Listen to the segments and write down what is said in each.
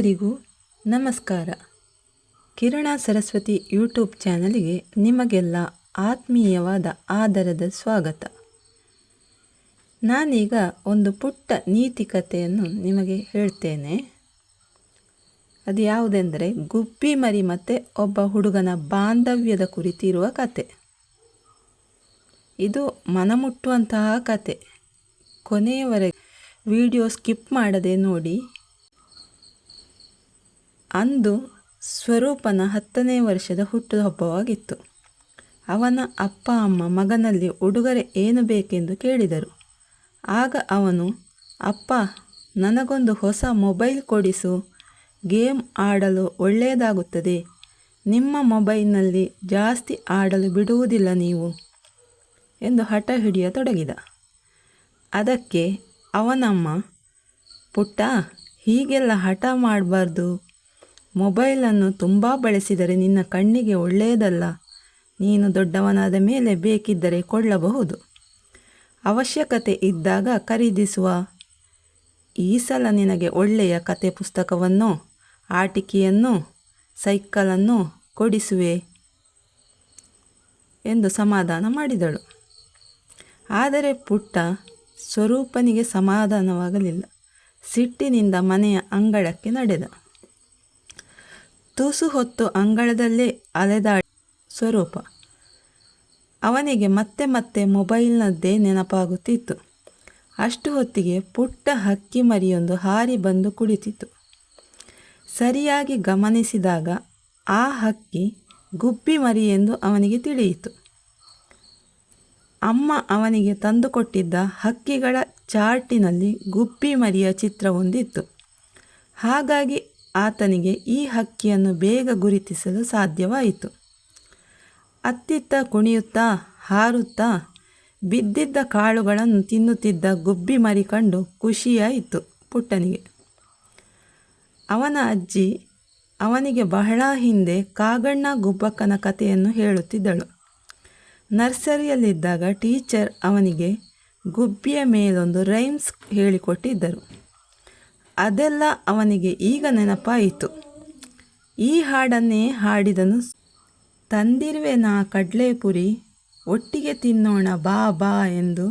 ಎಲ್ಲರಿಗೂ ನಮಸ್ಕಾರ. ಕಿರಣ ಸರಸ್ವತಿ ಯೂಟ್ಯೂಬ್ ಚಾನಲ್ಗೆ ನಿಮಗೆಲ್ಲ ಆತ್ಮೀಯವಾದ ಆದರದ ಸ್ವಾಗತ. ನಾನೀಗ ಒಂದು ಪುಟ್ಟ ನೀತಿ ಕಥೆಯನ್ನು ನಿಮಗೆ ಹೇಳ್ತೇನೆ. ಅದು ಯಾವುದೆಂದರೆ ಗುಬ್ಬಿ ಮರಿ ಮತ್ತು ಒಬ್ಬ ಹುಡುಗನ ಬಾಂಧವ್ಯದ ಕುರಿತಿರುವ ಕತೆ ಇದು ಮನಮುಟ್ಟುವಂತಹ ಕತೆ ಕೊನೆಯವರೆಗೆ ವಿಡಿಯೋ ಸ್ಕಿಪ್ ಮಾಡದೆ ನೋಡಿ ಅಂದು ಸ್ವರೂಪನ ಹತ್ತನೇ ವರ್ಷದ ಹುಟ್ಟುಹಬ್ಬವಾಗಿತ್ತು ಅವನ ಅಪ್ಪ ಅಮ್ಮ ಮಗನಲ್ಲಿ ಉಡುಗೊರೆ ಏನು ಬೇಕೆಂದು ಕೇಳಿದರು. ಆಗ ಅವನು, ಅಪ್ಪ, ನನಗೊಂದು ಹೊಸ ಮೊಬೈಲ್ ಕೊಡಿಸು. ಗೇಮ್ ಆಡಲು ಒಳ್ಳೆಯದಾಗುತ್ತದೆ. ನಿಮ್ಮ ಮೊಬೈಲ್ನಲ್ಲಿ ಜಾಸ್ತಿ ಆಡಲು ಬಿಡುವುದಿಲ್ಲ ನೀವು ಎಂದು ಹಠ ಹಿಡಿಯತೊಡಗಿದ ಅದಕ್ಕೆ ಅವನಮ್ಮ, ಪುಟ್ಟ, ಹೀಗೆಲ್ಲ ಹಠ ಮಾಡಬಾರ್ದು. ಮೊಬೈಲನ್ನು ತುಂಬ ಬಳಸಿದರೆ ನಿನ್ನ ಕಣ್ಣಿಗೆ ಒಳ್ಳೆಯದಲ್ಲ. ನೀನು ದೊಡ್ಡವನಾದ ಮೇಲೆ ಬೇಕಿದ್ದರೆ ಕೊಳ್ಳಬಹುದು. ಅವಶ್ಯಕತೆ ಇದ್ದಾಗ ಖರೀದಿಸುವ. ಈ ಸಲ ನಿನಗೆ ಒಳ್ಳೆಯ ಕತೆ ಪುಸ್ತಕವನ್ನು, ಆಟಿಕೆಯನ್ನು, ಸೈಕಲನ್ನು ಕೊಡಿಸುವೆ ಎಂದು ಸಮಾಧಾನ ಮಾಡಿದಳು. ಆದರೆ ಪುಟ್ಟ ಸ್ವರೂಪನಿಗೆ ಸಮಾಧಾನವಾಗಲಿಲ್ಲ. ಸಿಟ್ಟಿನಿಂದ ಮನೆಯ ಅಂಗಳಕ್ಕೆ ನಡೆದ. ತುಸು ಹೊತ್ತು ಅಂಗಳದಲ್ಲೇ ಅಲೆದಾಡಿ ಸ್ವರೂಪ. ಅವನಿಗೆ ಮತ್ತೆ ಮತ್ತೆ ಮೊಬೈಲ್ನದ್ದೇ ನೆನಪಾಗುತ್ತಿತ್ತು. ಅಷ್ಟು ಹೊತ್ತಿಗೆ ಪುಟ್ಟ ಹಕ್ಕಿ ಮರಿಯೊಂದು ಹಾರಿ ಬಂದು ಕುಳಿತಿತ್ತು. ಸರಿಯಾಗಿ ಗಮನಿಸಿದಾಗ ಆ ಹಕ್ಕಿ ಗುಬ್ಬಿ ಮರಿ ಎಂದು ಅವನಿಗೆ ತಿಳಿಯಿತು. ಅಮ್ಮ ಅವನಿಗೆ ತಂದುಕೊಟ್ಟಿದ್ದ ಹಕ್ಕಿಗಳ ಚಾರ್ಟಿನಲ್ಲಿ ಗುಬ್ಬಿ ಮರಿಯ ಚಿತ್ರವೊಂದಿತ್ತು. ಹಾಗಾಗಿ ಆತನಿಗೆ ಈ ಹಕ್ಕಿಯನ್ನು ಬೇಗ ಗುರುತಿಸಲು ಸಾಧ್ಯವಾಯಿತು. ಅತ್ತಿತ್ತ ಕುಣಿಯುತ್ತಾ ಹಾರುತ್ತಾ ಬಿದ್ದಿದ್ದ ಕಾಳುಗಳನ್ನು ತಿನ್ನುತ್ತಿದ್ದ ಗುಬ್ಬಿ ಮರಿ ಕಂಡು ಖುಷಿಯಾಯಿತು ಪುಟ್ಟನಿಗೆ. ಅವನ ಅಜ್ಜಿ ಅವನಿಗೆ ಬಹಳ ಹಿಂದೆ ಕಾಗಣ್ಣ ಗುಬ್ಬಕ್ಕನ ಕಥೆಯನ್ನು ಹೇಳುತ್ತಿದ್ದಳು. ನರ್ಸರಿಯಲ್ಲಿದ್ದಾಗ ಟೀಚರ್ ಅವನಿಗೆ ಗುಬ್ಬಿಯ ಮೇಲೊಂದು ರೈಮ್ಸ್ ಹೇಳಿಕೊಟ್ಟಿದ್ದರು. ಅದೆಲ್ಲ ಅವನಿಗೆ ಈಗ ನೆನಪಾಯಿತು. ಈ ಹಾಡನ್ನೇ ಹಾಡಿದನು. ತಂದಿರುವೆ ನಾ ಕಡಲೆಪುರಿ, ಒಟ್ಟಿಗೆ ತಿನ್ನೋಣ ಬಾ ಬಾ ಎಂದು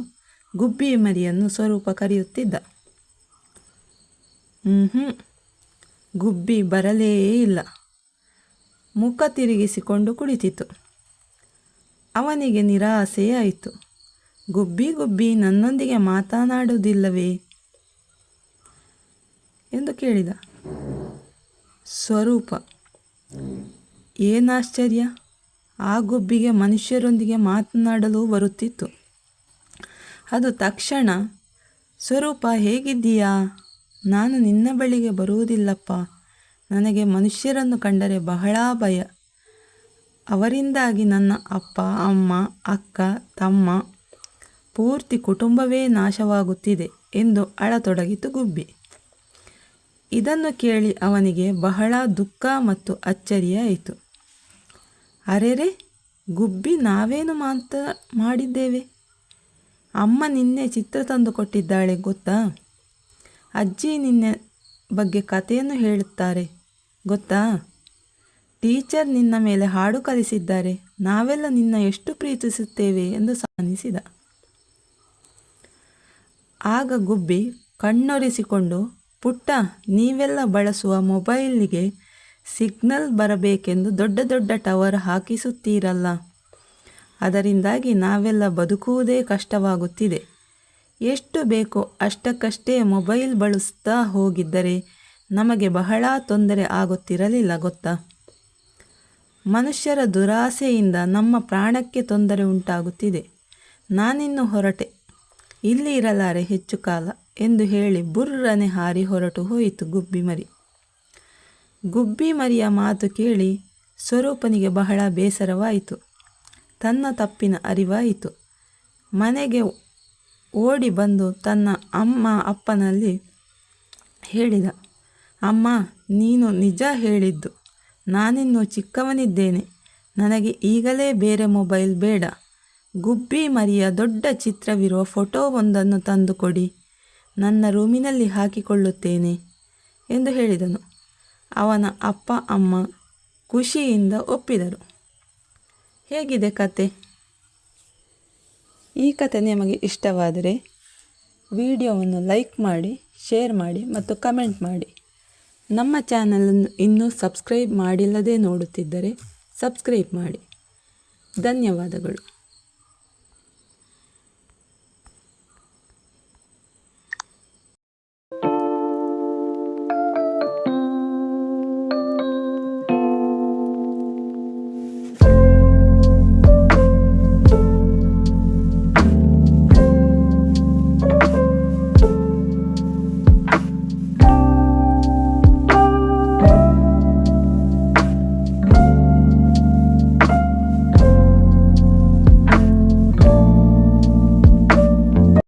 ಗುಬ್ಬಿ ಮರಿಯನ್ನು ಸ್ವರೂಪ ಕರೆಯುತ್ತಿದ್ದ. ಹ್ಞೂ ಗುಬ್ಬಿ ಬರಲೇ ಇಲ್ಲ. ಮುಖ ತಿರುಗಿಸಿಕೊಂಡು ಕುಳಿತಿತು ಅವನಿಗೆ ನಿರಾಸೆಯಾಯಿತು. ಗುಬ್ಬಿ ಗುಬ್ಬಿ ನನ್ನೊಂದಿಗೆ ಮಾತನಾಡುವುದಿಲ್ಲವೇ? ಎಂದು ಕೇಳಿದ. ಸ್ವರೂಪ, ಏನಾಶ್ಚರ್ಯ? ಆ ಗುಬ್ಬಿಗೆ ಮನುಷ್ಯರೊಂದಿಗೆ ಮಾತನಾಡಲು ಬರುತ್ತಿತ್ತು. ಅದು ತಕ್ಷಣ, ಸ್ವರೂಪ ಹೇಗಿದ್ದೀಯಾ? ನಾನು ನಿನ್ನ ಬಳಿಗೆ ಬರುವುದಿಲ್ಲಪ್ಪ. ನನಗೆ ಮನುಷ್ಯರನ್ನು ಕಂಡರೆ ಬಹಳ ಭಯ. ಅವರಿಂದಾಗಿ ನನ್ನ ಅಪ್ಪ, ಅಮ್ಮ, ಅಕ್ಕ, ತಮ್ಮ ಪೂರ್ತಿ ಕುಟುಂಬವೇ ನಾಶವಾಗುತ್ತಿದೆ ಎಂದು ಅಳತೊಡಗಿತು ಗುಬ್ಬಿ. ಇದನ್ನು ಕೇಳಿ ಅವನಿಗೆ ಬಹಳ ದುಃಖ ಮತ್ತು ಅಚ್ಚರಿಯಾಯಿತು ಅರೆರೆ, ಗುಬ್ಬಿ ನಾವೇನು ಮಾತ ಮಾಡಿದ್ದೇವೆ? ಅಮ್ಮ ನಿನ್ನೆ ಚಿತ್ರ ತಂದು ಕೊಟ್ಟಿದ್ದಾಳೆ, ಗೊತ್ತಾ? ಅಜ್ಜಿ ನಿನ್ನೆ ಬಗ್ಗೆ ಕಥೆಯನ್ನು ಹೇಳುತ್ತಾರೆ, ಗೊತ್ತಾ? ಟೀಚರ್ ನಿನ್ನ ಮೇಲೆ ಹಾಡು ಕಲಿಸಿದ್ದಾರೆ, ನಾವೆಲ್ಲ ನಿನ್ನ ಎಷ್ಟು ಪ್ರೀತಿಸುತ್ತೇವೆ ಎಂದು ಸಾನಿಸಿದ. ಆಗ ಗುಬ್ಬಿ ಕಣ್ಣೊರೆಸಿಕೊಂಡು ಪುಟ್ಟ, ನೀವೆಲ್ಲ ಬಳಸುವ ಮೊಬೈಲಿಗೆ ಸಿಗ್ನಲ್ ಬರಬೇಕೆಂದು ದೊಡ್ಡ ದೊಡ್ಡ ಟವರ್ ಹಾಕಿಸುತ್ತೀರಲ್ಲ. ಅದರಿಂದಾಗಿ ನಾವೆಲ್ಲ ಬದುಕುವುದೇ ಕಷ್ಟವಾಗುತ್ತಿದೆ. ಎಷ್ಟು ಬೇಕೋ ಅಷ್ಟಕ್ಕಷ್ಟೇ ಮೊಬೈಲ್ ಬಳಸ್ತಾ ಹೋಗಿದ್ದರೆ ನಮಗೆ ಬಹಳ ತೊಂದರೆ ಆಗುತ್ತಿರಲಿಲ್ಲ ಗೊತ್ತಾ? ಮನುಷ್ಯರ ದುರಾಸೆಯಿಂದ ನಮ್ಮ ಪ್ರಾಣಕ್ಕೆ ತೊಂದರೆ ಉಂಟಾಗುತ್ತಿದೆ. ನಾನಿನ್ನು ಹೊರಟೆ. ಇಲ್ಲಿ ಇರಲಾರೆ ಹೆಚ್ಚು ಕಾಲ. ಎಂದು ಹೇಳಿ ಬುರ್ರನೆ ಹಾರಿ ಹೊರಟು ಹೋಯಿತು ಗುಬ್ಬಿ ಮರಿ. ಗುಬ್ಬಿ ಮರಿಯ ಮಾತು ಕೇಳಿ ಸ್ವರೂಪನಿಗೆ ಬಹಳ ಬೇಸರವಾಯಿತು. ತನ್ನ ತಪ್ಪಿನ ಅರಿವಾಯಿತು. ಮನೆಗೆ ಓಡಿ ಬಂದು ತನ್ನ ಅಮ್ಮ ಅಪ್ಪನಲ್ಲಿ ಹೇಳಿದ, ಅಮ್ಮ, ನೀನು ನಿಜ ಹೇಳಿದ್ದು. ನಾನಿನ್ನೂ ಚಿಕ್ಕವನಿದ್ದೇನೆ. ನನಗೆ ಈಗಲೇ ಬೇರೆ ಮೊಬೈಲ್ ಬೇಡ. ಗುಬ್ಬಿ ಮರಿಯ ದೊಡ್ಡ ಚಿತ್ರವಿರುವ ಫೋಟೋವೊಂದನ್ನು ತಂದುಕೊಡಿ. ನನ್ನ ರೂಮಿನಲ್ಲಿ ಹಾಕಿಕೊಳ್ಳುತ್ತೇನೆ ಎಂದು ಹೇಳಿದನು. ಅವನ ಅಪ್ಪ, ಅಮ್ಮ ಖುಷಿಯಿಂದ ಒಪ್ಪಿದರು. ಹೇಗಿದೆ ಕತೆ? ಈ ಕತೆ ನಿಮಗೆ ಇಷ್ಟವಾದರೆ ವಿಡಿಯೋವನ್ನು ಲೈಕ್ ಮಾಡಿ, ಶೇರ್ ಮಾಡಿ ಮತ್ತು ಕಮೆಂಟ್ ಮಾಡಿ. ನಮ್ಮ ಚಾನಲನ್ನು ಇನ್ನೂ ಸಬ್ಸ್ಕ್ರೈಬ್ ಮಾಡಿಲ್ಲದೆ ನೋಡುತ್ತಿದ್ದರೆ ಸಬ್ಸ್ಕ್ರೈಬ್ ಮಾಡಿ. ಧನ್ಯವಾದಗಳು.